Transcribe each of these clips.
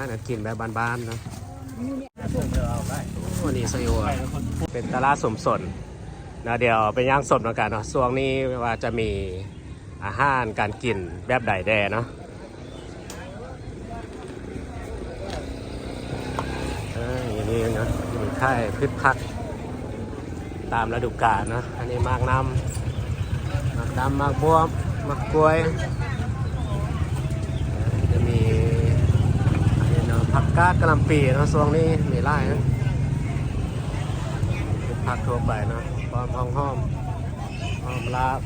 ารการกินแบบบ้านๆเนาะโอ้นี่ไซโออะเป็นตลาดสมสนนะเดี๋ยวไปย่างสดเหมือนกันเนาะช่วงนี้ว่าจะมีอาหารการกินแบบใดแดเนาะเอออย่างนี้เนาะมีค่ายพืชผัก ตามฤดูกาลเนาะอันนี้มากน้ำมากดำมากบวบมากกล้วย จะมีอันนี้เนาะผั กาดกะหล่ำปีเนาะช่วงนี้มีไร่นะเป็นผักทั่วไปเนาะหอมหอมหอมหอมลาบ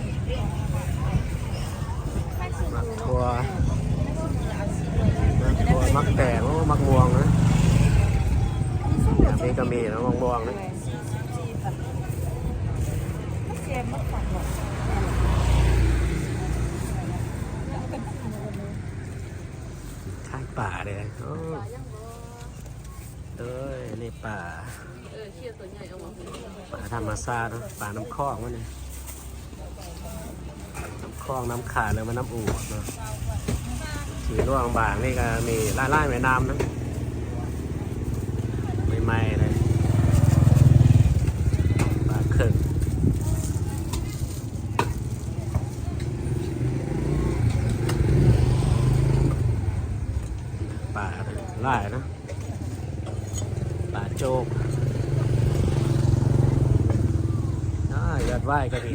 มักทัวมักทัวมักแตงมักม่วงนะแบบนี้ก็มีนะมักม่วงนะ ข้างป่าเลยโอ้เอ้ยนี่ป่าเออเชี่ยตัวใหญ่เอามาป่าธรรมชาติเนอะป่าน้ำคลองมันนี่น้ำคลองน้ำขาดเลยมันน้ำอู่เนาะสีร่วงบางนี่ก็มีล่าล่าแม่น้ำนะใหม่ๆเลยป่าเขินป่าไล่นะป่าโจก อ่ายอด ไหว้ก็ดี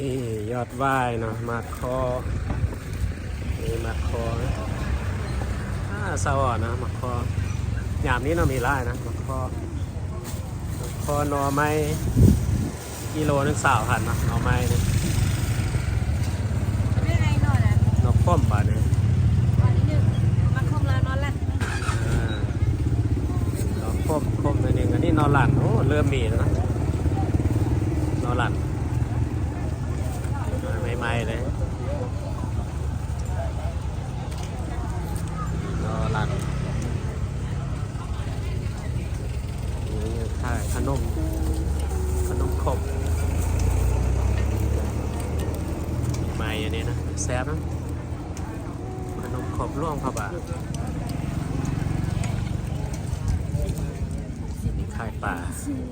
นี่ยอดไหว้เนาะมาคอนี่มาคอนะอ่าสวรรค์นะมาคอยามนี้เรามีไร่นะมาคอมาคอหนอไม้กิโลนึงสาวพันนะหนอไม้เนี่ยไม่ไงนอนอะหนอข้มป่ะเนี่ย วันนี้หนึ่งมาคงแล้วนอนละ อ่า คมข้มตัวหนึงอันนี้นอหลันโอ้เริ่มมีแล้วนะนอหลันใหม่ๆเลยรอรันนี่ขายขนม ขนมขบใหม่อันนี้นะแซ่บนะ ขนมขบร่วงพระบาทนี่ขายป่า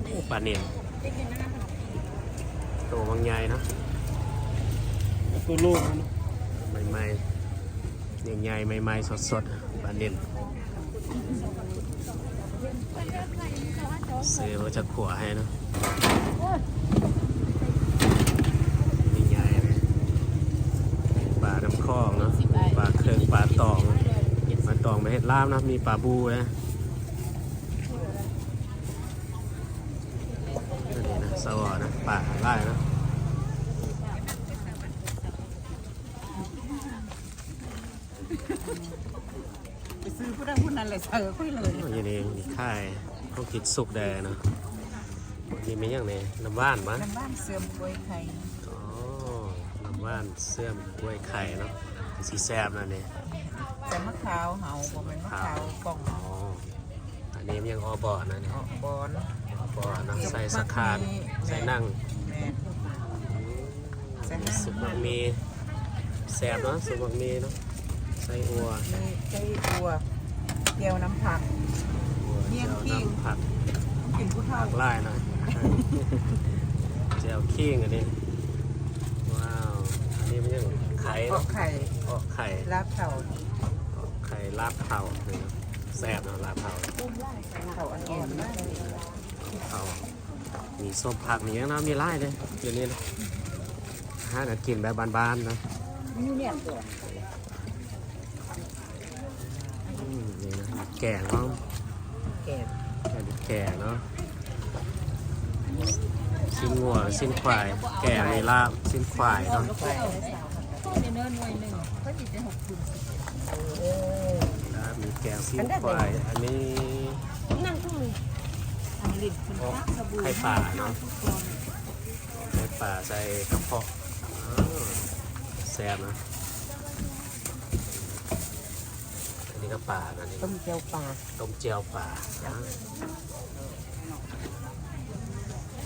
โอ้ปลาเนียนตัวบางใหญ่เนอะตัวลูกมันใหม่ๆใหญ่ๆใหม่ๆสดๆปลาเด่นซื้อมาจากขัวให้เนอะใหญ่ๆเลยปลาน้ำคลองเนาะปลาเครื่องปลาตองปลาตองไม่เห็ดลาบนะมีปลาบูนะ นี่นะสวอนะปลาไล่นะไปซื้อผู้ใดผู้นั้นเลยเสือคุยเลยอันนี้นี่มีค่ายเขาคิดสุกแดงเนาะนี่มีอย่างนี้น้ำว่านมั้ยน้ำบ้านเสื่อมกล้วยไข่อ๋อน้ำว่านเสื่อมกล้วยไข่เนาะสีแซบนะนี่แต่มะขาวเห่าบ่แม่นมะขาวกล่องอ๋ออันนี้มันยังออบอนะนี่ออกบอนออ บอนะใส่สะคานใส่นั่งแม่นใส่นั่งสุกมักมีแซบเนาะสุกมักมีเนาะใส่อัวมีไส้อัวเกี๊ยวน้ำผัก อัวเมี่ยงเจียวขิงน้ำผัดกินผู้เฒ่าผักไล่หน่อยเจียวขิงอันนี้ว้าวอันนี้มันยังไข่ออเนาะกไข่ออกไข่ลาบเข่าไข่ลาบเผาเลยนะแซ่บนะลาบเผาเข่าอ่อนๆนะเผามีส้มผักมีอย่างน้ำมีไล่เลยเดี๋ยวนี้นะอาหารกินแบบบานๆนะนี่เนี่ยตัวอืมนี่นะแก่เนาะแก่แก่แก่เนาะสิ้นงัวสิ้นควาย แก่ในลาบสิ้นควายเนาะลาบมีแกงสิ้นควาย อันนี้นั่งทุ่ง อันลิ้นคุณโอ้พักสบู่ไข่ป่าเนาะไข่ป่าใส่กระเพาะอ้าวแซ่บนะอันนี้ก็ป่านะนี่ต้มเจียวปลาต้มเจียวป่าอ่า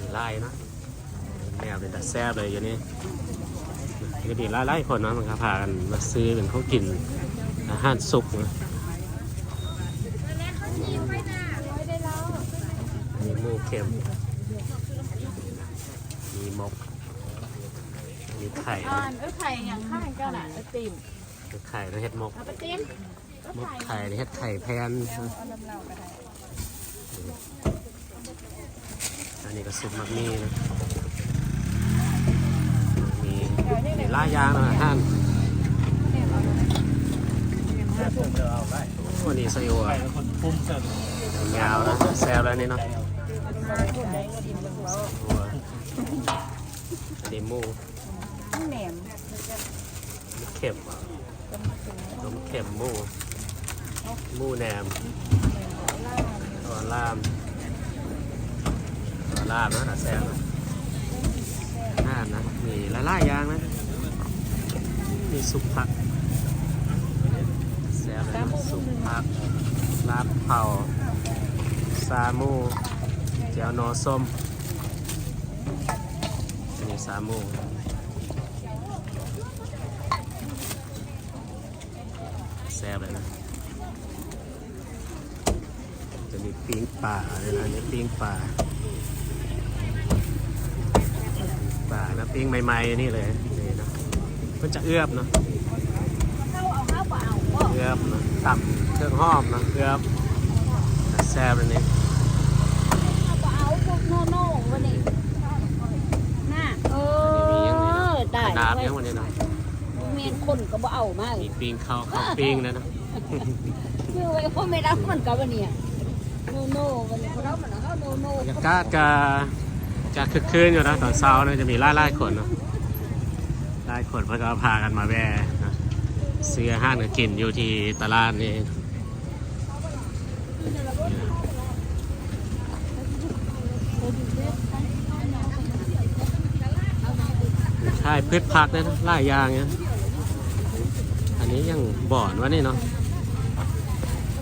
มีไล่นะแนวเป็นแต่แซ่บเลยอยู่นี่ก็ดีหลายๆคนเนาะมันก็พากันมาซื้อเป็นเขาวกินอาหารสุกนะมีหมู เค็ม มีมก มีไข่อ่านะนเอ้ยไข่อย่างข้างเจ้าน่ะเอ้ยติ่มมีไข่แล้วเห็ดมกเอาไปติ่มก็มกไข่ไข่เห็ดไข่แพนเอาน้ำเหล้าก็ได้อันนี้ก็ซุปมักมีนะมีมีหลายอย่างนะอาหารวันนี้ไซโออะคนพุ่มเสร็จยาวนะแซวแล้วนี่เนาะ พูดได้ก็ดินเบิ่งเว้าโอ้ยอันนี้หมูแหนมเข็มนมเข็มมูมูแหนมตัวลามตัวลามนะน่ะแซวนะน่านะมีหลายๆอย่างนะ มีสุกผักแซวเลยนะสุกผักลาบเผาซามู เจียวนอส้มอันนี้ซามูแซวเลยนะ จะมีปิ้งป่าเลยนะนี่ปิ้งป่าป่านะปิ้งใหม่ๆนี่เลยนี่นะมันจะเอื้อบเนาะเอาข้อบนะต่ำเครื่องหอมนะเกือบแซ่บเลยนี่ ข้าวเปล่าพวกโน่โน่วันนี้น่ะเออ ได้ขนาดยังวันนี้นะเมียนคนก็บ่เอามามีปิ้งข้าวข้าวปิ้งนะนะคือไว้พ่อไม่รับมันกับวันนี้โนโน่วันนี้เขารับมันเขาโนโน่บรรยากาศก็จะคึกคืนอยู่นะตอนเช้าเนะจะมีไล่ไล่คนเนาะไล่คนเพื่อก็พากันมาแวะนะซื้ออาหารกันกินอยู่ที่ตลาดนี่ใช่พืชผักเลยนะหลายอย่างเนี่ยอันนี้ยังบ่อนวะนี่เนาะ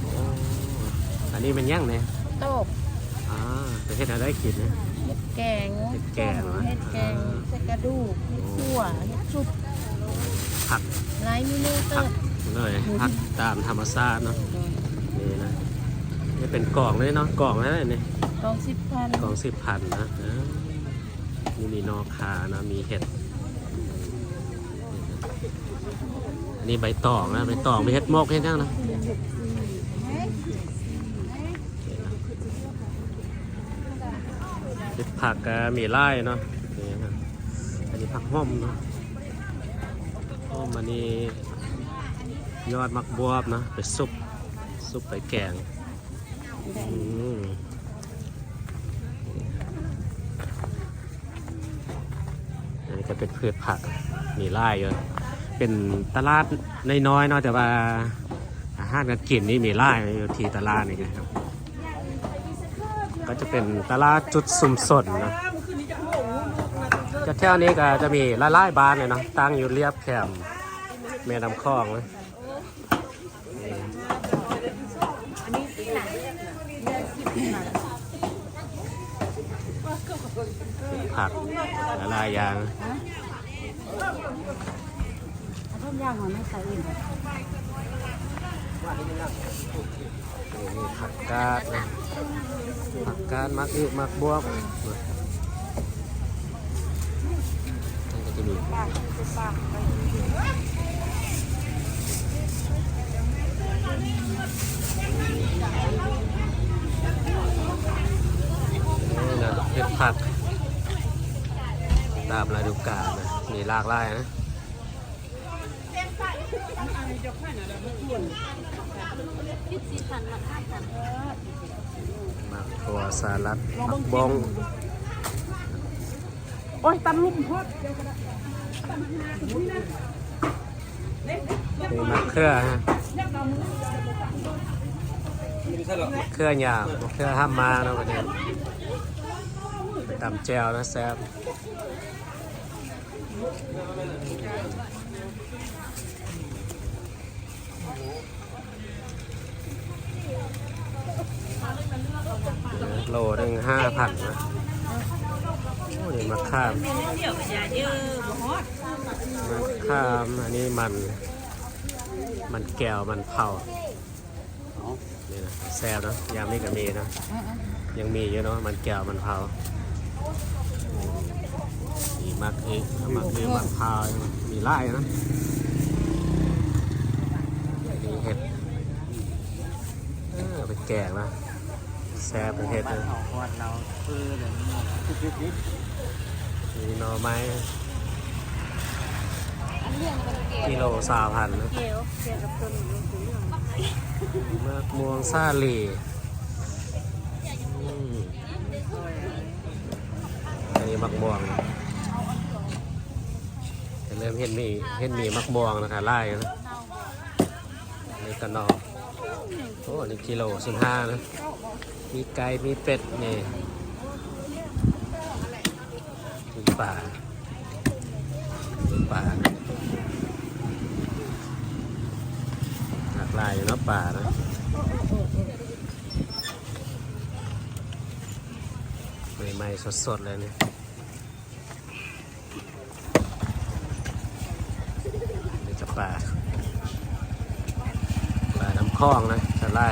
โอ้อันนี้เป็นยังเนี่ยโต๊บอ่าประเทศอะไรกินนะเห็ดแกงเห็ดแกงเหรอเห็ดแกงใส่กระดูกเห็ดขั่วเห็ดซุปผักหลายเมนูเติผักบเลยผักตามธรรมชาติเนาะนี่นะนี่เป็นกล่องเลยเนาะกล่องแล้วนี่กองสิบพันกล่องสิบพันนะอ่านี่มีนอคานะมีเห็ดอั นนี้ใบตองนะใบตองมีเห็ดมอกเห็ดยังนะเห็ดผักกมีไล่เนาะนี่นะอันนี้ผักห้อมเนาะห้อมอันนี้ยอดมักบวบนะไปซุปซุปไปแกงอันนี้ก็เป็นพืชผักมีไร่เยอะ เป็นตลาดน้อยๆเนาะแต่ว่าอาหารการกินนี่มีไร่อยู่ที่ตลาดนี่นะครับ ก็จะเป็นตลาดจุดสุ่มสนนะจะแถวนี้ก็จะมีหลายบ้านเลยเนาะตั้งอยู่เรียบแคมแม่น้ำคลองนะนี่ผักหลายอย่าง ต้มยำของแม่ใส่เองนี่ผักกาดนะผักกาดมักอึมักบวบนะมันก็จะมีนี่นะเห็ดผักตามฤดูกาลนะมีหลากหลายนะ คิดสิพันละห้าพัน มักถั่วสลัดมักบอง โอ้ยตำลุ่มโพดนี่มะเขือฮะมะเขือหยาวมะเขือห้ามมาเนาะวันนี้ไปตำแจวนะแซ่บ โลหนึ่งห้าพันนะ โอ้นี่มะขามเดี๋ยวอย่าเยอะบ่ฮมันข้ามอันนี้มัน มันแก้วมันเผานี่นะแซ่บนะยามนี้ก็มีนะยังมีอยู่เนาะมันแก้วมันเผามีมักเอกมักเอกมักเผามีไล่นะมีเห็ดเออไป แกงนะแซ่บเป็นเห็ดบ้าเลนยของวัดเราคือเดี๋ยวนี้ทุกทิศมีหน่อไม้อันเรื่องมันเกี่ยวกิโลสามพันนะเกี่ยวเกี่ยวกับต้นเรื่องเรื่องมะม่วงซาลีอืมอันนี้มักม่วงนะแต่เริ่มเห็นมีเห็นมีมักม่วงนะคะไล่นะนี่กระนอ โอ้นี่กิโลสิบห้านะมีไก่มีเป็ดนี่มีป่ามีป่าหลากหลายอยู่นะป่านะใหม่ๆสดๆเลยเนี่นี่จะป่าป่า คลองนะจะไล่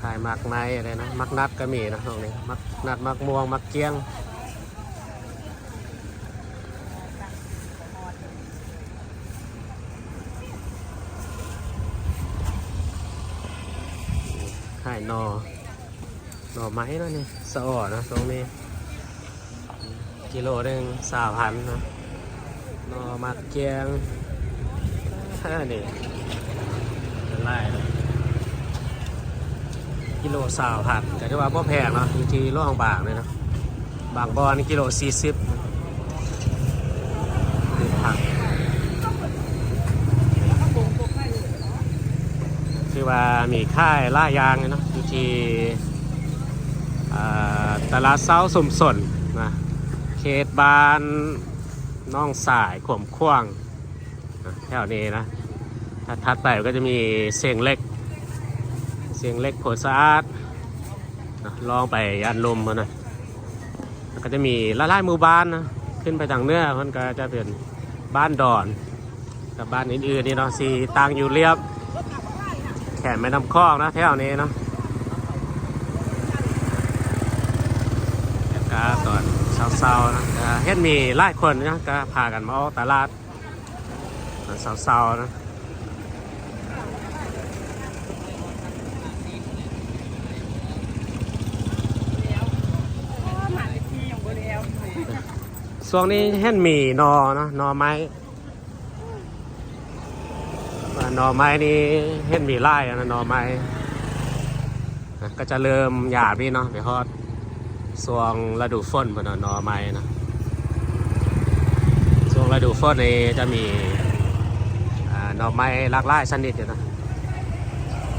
ขายมักไม้อะไรนะมักนัดก็มีนะตรงนี้มักนัดมักม่วงมักเกี้ยงขายหนอหน่อไม้นะนี่สะอ่อนนะตรงนี้ กิโลหนึ่งสามพันนะ นอมักเกียงอันนี่ไล่นะกิโลสามพันแต่ที่ว่าพ่แพงเนาะอยู่ที่ร่องบางเลยเนาะบางบอนกิโลสี่สิบผักคือว่ามีค่ายล่ายางเนาะอยู่ที่อ่าตลาดเซาสมสนนะเขตบาน น้องสายขวมขว้างแถวนี้นะ ถ้าทัดไปก็จะมีเสียงเล็ก เสียงเล็กโผลสะอาดลองไปยันลมมานะแล้วก็จะมีละลายหมู่บ้านนะขึ้นไปทางเหนื้อมันก็จะเป็นบ้านดอนกับบ้านอื่นๆนี่เนาะสีต่างอยู่เรียบ แขนแม่น้ำคลองนะแถวนี้เนาะแล้วก็ตอน เช้าๆนะก็เห็นมีหลายคนนะก็พากันมาออกตลาดตอนเช้าๆนะช่วงนี้เห็นมีนอเนาะนอไม้นอไม้นี่เห็นมีไล่นะนอไม้ก็จะเริ่มหยาบพี่เนาะไปฮอด ช่วงฤดูฝนพอนนอไม้นะช่วงฤดูฝนนี่จะมีนอไม้หลากหลายชนิดอยู่นะ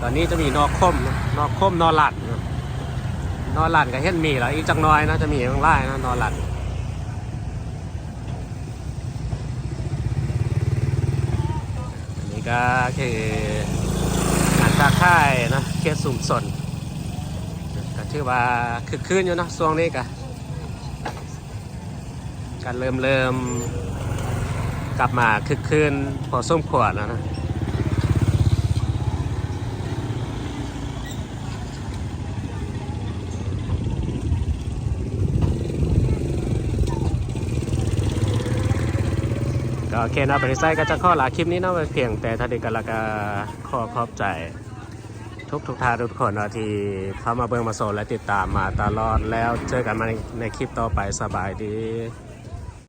ตอนนี้จะมีนอคมนอคมนอหลัดนอหลัดก็เห็นมีแล้วอีกจักหน้อยนะจะมีข้างล่างนะนอหลัดอันนี้ก็คืองานค้าค่ายนะเขตสุ่มสน ก็ชื่อว่าคือคืนอยู่เนะช่วงนี้ก็การเริ่มเริ่มกลับมาคือคืนพอส้มขวดแล้วนะก็โอเคนะบริษัทก็จะข้อลาคลิปนี้เนาะไว้เพียงแต่ถ้าเด็กกันละก็ขอขอบใจ ทุกทุกท่านทุกคนนะที่เข้ามาเบิ่งมาโซนและติดตามมาตลอดแล้วเจอกันมาในในคลิปต่อไปสบายดี